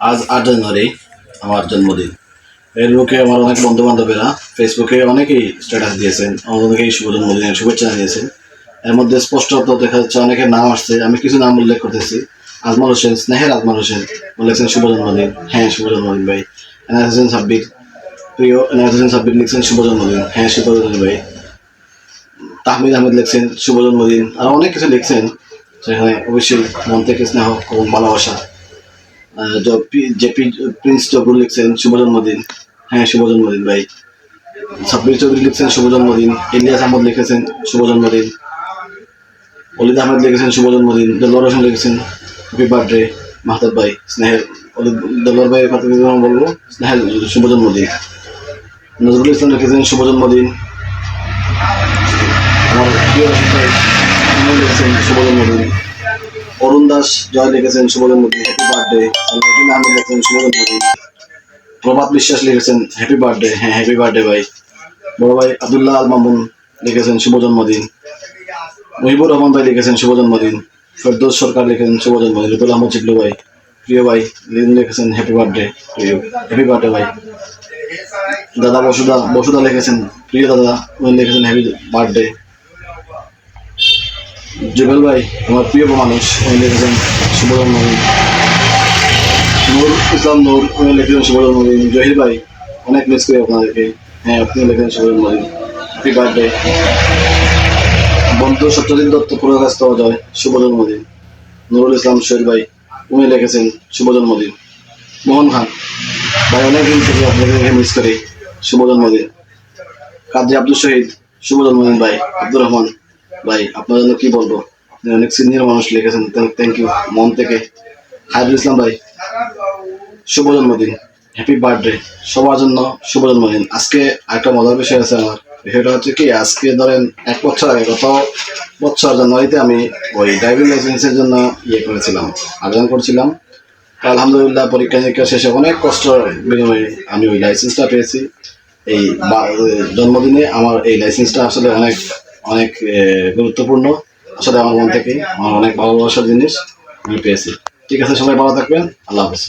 আজ আট জানুয়ারি, আমার জন্মদিন। ফেসবুকে আমার অনেক বন্ধু বান্ধবেরা ফেসবুকে অনেকেই স্ট্যাটাস দিয়েছেন অনেকেই শুভ জন্মদিনের শুভেচ্ছা জানিয়েছেন। এর মধ্যে স্পষ্টত দেখা যাচ্ছে অনেকের নাম আসছে, আমি কিছু নাম উল্লেখ করতেছি। আজমাল হোসেন, স্নেহের আজমাল হোসেন বলেছেন শুভ জন্মদিন। হ্যাঁ শুভ জন্মদিন ভাই। এনায়ত হোসেন সাব্বির, প্রিয় এনায়ত হোসেন সাব্বির লিখছেন শুভ জন্মদিন। হ্যাঁ শুভ জন্মদিন ভাই। তাহমিদ আহমেদ লিখছেন শুভ জন্মদিন। আর অনেক কিছু লিখছেন সেখানে অবশ্যই মন থেকে স্নেহ এবং ভালোবাসা আহ, পি- যে প্রিন্স জবরুল লিখছেন শুভ জন্মদিন হ্যাঁ শুভ জন্মদিন ভাই। সাব্বির চৌধুরী লিখছেন শুভ জন্মদিন ইলিয়াস আহমদ লিখেছেন শুভ জন্মদিন অলিদ আহমেদ লিখেছেন শুভ জন্মদিন দেলোয়ার হোসেন লিখেছেন হ্যাপি বার্থডে মাহতাব ভাই। স্নেহের অলিদ দেলোয়ার ভাইয়ের কথা বলব? স্নেহের শুভ জন্মদিন নজরুল ইসলাম লিখেছেন শুভ জন্মদিন আমার প্রিয় লিখেছেন শুভ জন্মদিন অরুণ দাস জয় লিখেছেন শুভ হ্যাপি বার্থডে সালাউদ্দিন আহমেদ লিখেছেন শুভ প্রভাত বিশ্বাস লিখেছেন হ্যাপি বার্থডে হ্যাঁ হ্যাপি বার্থডে ভাই। বড় ভাই আবদুল্লাহ আল মামুন লিখেছেন শুভ জন্মদিন মহিবুর রহমান ভাই লিখেছেন শুভ জন্মদিন ফেরদৌস সরকার লিখেছেন শুভ জন্মদিন রুকুল আহমদ চিকলু ভাই। প্রিয় ভাই লিখেছেন হ্যাপি বার্থডে প্রিয় হ্যাপি বার্থডে ভাই। দাদা বসুদা বসুদা লিখেছেন, প্রিয় দাদা লিখেছেন হ্যাপি বার্থডে জুবেল ভাই, আমার প্রিয় মানুষ উনি লিখেছেন শুভ জন্মদিন নূর ইসলাম নূর উনি লিখেছেন শুভ জন্মদিন জহির ভাই, অনেক মিস করি আপনাদেরকে। হ্যাঁ আপনি লিখেছেন শুভ জন্মদিন হ্যাপি বার্থডে বন্ধু সত্যজিৎ দত্ত পুরকাস্ত অজয় শুভ জন্মদিন নুরুল ইসলাম শহীদ ভাই, উনি লিখেছেন শুভ জন্মদিন মোহন খান, ভাই অনেকদিন থেকে আপনাদেরকে মিস করি শুভ জন্মদিন কাজী আব্দুল শহীদ শুভ জন্মদিন ভাই, আব্দুর রহমান। ভাই, আপনার জন্য কি বলব? অনেক সিনিয়র মানুষ, লিখেছেন থ্যাংক ইউ মন থেকে। হায়দুল ইসলাম ভাই, শুভ জন্মদিন হ্যাপি বার্থডে সবার জন্য শুভ জন্মদিন। আজকে একটা মজার বিষয় আছে আমার। বিষয়টা হচ্ছে কি, আজকে ধরেন এক বছর আগে, গত বছর জানুয়ারিতে আমি ওই ড্রাইভিং লাইসেন্সের জন্য ইয়ে করেছিলাম, আবেদন করছিলাম। আলহামদুলিল্লাহ, পরীক্ষা নিরীক্ষা শেষে অনেক কষ্ট বিনিময়ে আমি ওই লাইসেন্সটা পেয়েছি। এই জন্মদিনে আমার এই লাইসেন্সটা আসলে অনেক অনেক গুরুত্বপূর্ণ। আসলে আমার মন থেকে আমার অনেক ভালোবাসার জিনিস আমি পেয়েছি। ঠিক আছে, সবাই ভালো থাকবেন। আল্লাহ হাফেজ।